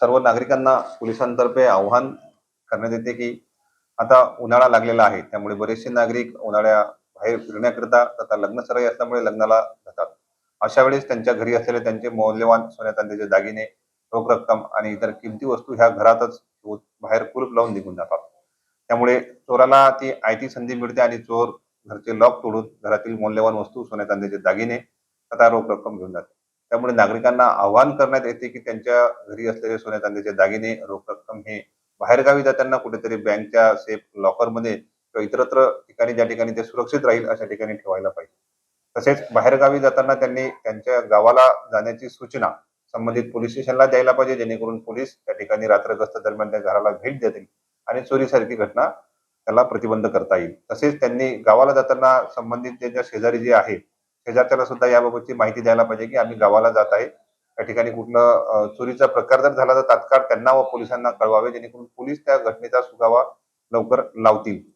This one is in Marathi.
सर्व नागरिकांना पोलिसांतर्फे आव्हान करण्यात येते की आता उन्हाळा लागलेला आहे त्यामुळे बरेचसे नागरिक उन्हाळ्या बाहेर फिरण्याकरिता तथा लग्न सराई असल्यामुळे लग्नाला जातात. अशा वेळेस त्यांच्या घरी असलेले त्यांचे मौल्यवान सोन्या चांदीचे दागिने रोख रक्कम आणि इतर किमती वस्तू ह्या घरातच बाहेर कुलूप लावून निघून जातात. त्यामुळे चोराला ती आयती संधी मिळते आणि चोर घरचे लॉक तोडून घरातील मौल्यवान वस्तू सोन्या चांदीचे दागिने तथा रोख रक्कम घेऊन जाते. त्यामुळे नागरिकांना आवाहन करण्यात येते की त्यांच्या घरी असलेले सोन्या चांदीचे दागिने रोख रक्कम हे बाहेरगावी जाताना कुठेतरी बँकच्या सेफ लॉकरमध्ये किंवा इतरत्र ठिकाणी ज्या ठिकाणी ते सुरक्षित राहील अशा ठिकाणी ठेवायला पाहिजे. तसेच बाहेरगावी जाताना त्यांनी त्यांच्या गावाला जाण्याची सूचना संबंधित पोलीस स्टेशनला द्यायला पाहिजे जेणेकरून पोलीस त्या ठिकाणी रात्र गस्त दरम्यान त्या घराला भेट देतील आणि चोरीसारखी घटना त्याला प्रतिबंध करता येईल. तसेच त्यांनी गावाला जाताना संबंधित त्यांच्या शेजारी जे आहे शेजारच्याला सुद्धा याबाबतची माहिती द्यायला पाहिजे की आम्ही गावाला जात आहे. त्या ठिकाणी कुठलं चोरीचा प्रकार जर झाला तर तात्काळ त्यांना व पोलिसांना कळवावे जेणेकरून पोलीस त्या घटनेचा सुगावा लवकर लावतील.